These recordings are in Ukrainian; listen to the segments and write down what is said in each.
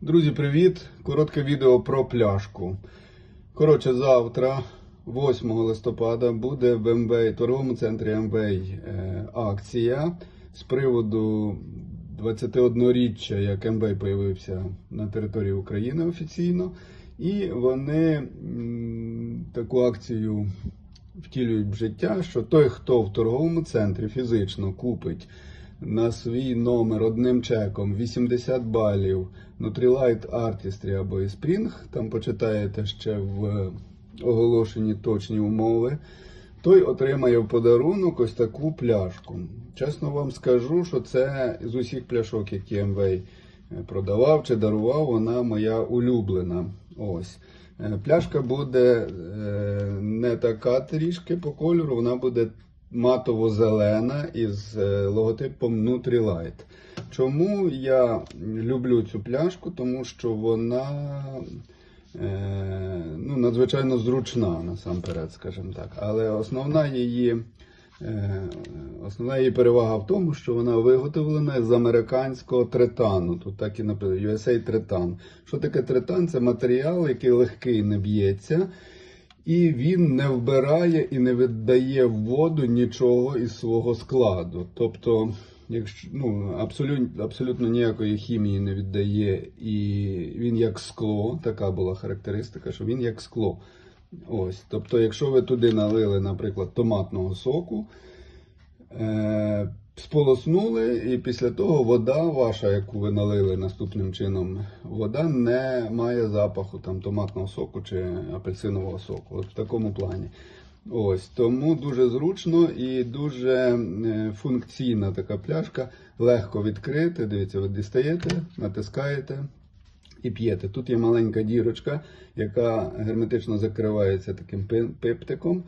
Друзі, привіт! Коротке відео про пляшку. Коротше, завтра, 8 листопада, буде в МВ, торговому центрі МВ е, акція з приводу 21-річчя, як МВ появився на території України офіційно. І вони таку акцію втілюють в життя, що той, хто в торговому центрі фізично купить на свій номер одним чеком 80 балів Nutrilite Artistry або Espring, там почитаєте ще в оголошенні точні умови, той отримає в подарунок ось таку пляшку. Чесно вам скажу, що це з усіх пляшок, які МВ продавав чи дарував, вона моя улюблена. Ось. Е, Пляшка буде е, не така трішки по кольору, вона буде матово-зелена із е, логотипом Nutrilite. Чому я люблю цю пляшку? Тому що вона е, ну, надзвичайно зручна насамперед, скажімо так. Але основна її, е, основна її перевага в тому, що вона виготовлена з американського третану. Тут так і написано USA третан. Що таке третан? Це матеріал, який легкий не б'ється. І він не вбирає і не віддає в воду нічого із свого складу. Тобто, якщо ну, абсолютно, абсолютно ніякої хімії не віддає, і він як скло, така була характеристика, що він як скло. Ось. Тобто, якщо ви туди налили, наприклад, томатного соку, е, сполоснули, і після того вода ваша, яку ви налили наступним чином, вода не має запаху там, томатного соку чи апельсинового соку. От в такому плані. Ось тому дуже зручно і дуже е, функційна така пляшка. Легко відкрити. Дивіться, ви дістаєте, натискаєте і п'єте. Тут є маленька дірочка, яка герметично закривається таким пи- пиптиком.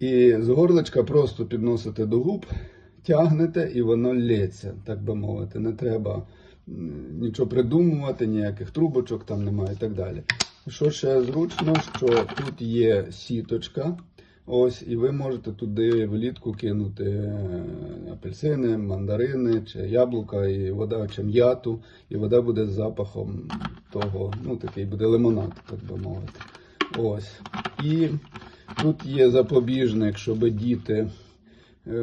І з горлечка просто підносите до губ, тягнете і воно лється, так би мовити. Не треба нічого придумувати, ніяких трубочок там немає і так далі. Що ще зручно, що тут є сіточка. Ось, і ви можете туди влітку кинути е, апельсини, мандарини чи яблука, і вода чи м'яту, і вода буде з запахом того, ну такий буде лимонад, так би мовити. Ось. І тут є запобіжник, щоб діти,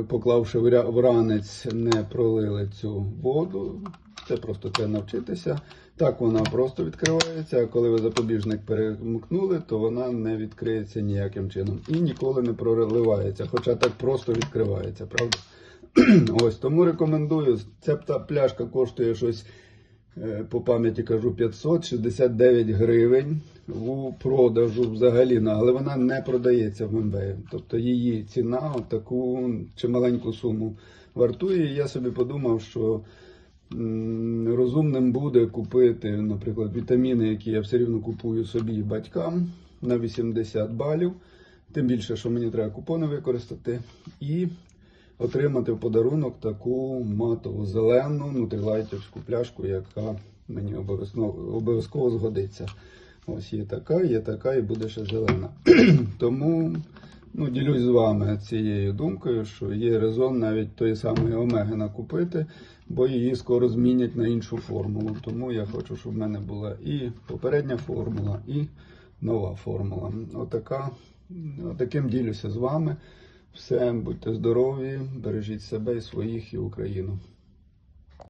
поклавши в ранець, не пролили цю воду. Це просто треба навчитися. Так вона просто відкривається, а коли ви запобіжник перемкнули, то вона не відкриється ніяким чином і ніколи не проливається, хоча так просто відкривається, правда? Ось тому рекомендую. Ця пляшка коштує щось е, по пам'яті кажу 569 гривень у продажу взагалі, але вона не продається в МВ. Тобто її ціна таку чималеньку суму вартує. Я собі подумав, що розумним буде купити, наприклад, вітаміни, які я все рівно купую собі і батькам на 80 балів. Тим більше, що мені треба купони використати. І отримати в подарунок таку матову зелену нутрилайтівську пляшку, яка мені обов'язково обов'язково згодиться. Ось є така, є така і буде ще зелена. Тому ну, ділюсь з вами цією думкою, що є резон навіть тої самої омеги накупити, бо її скоро змінять на іншу формулу. Тому я хочу, щоб в мене була і попередня формула, і нова формула. Отака, отаким ділюся з вами. Все, будьте здорові, бережіть себе і своїх і Україну.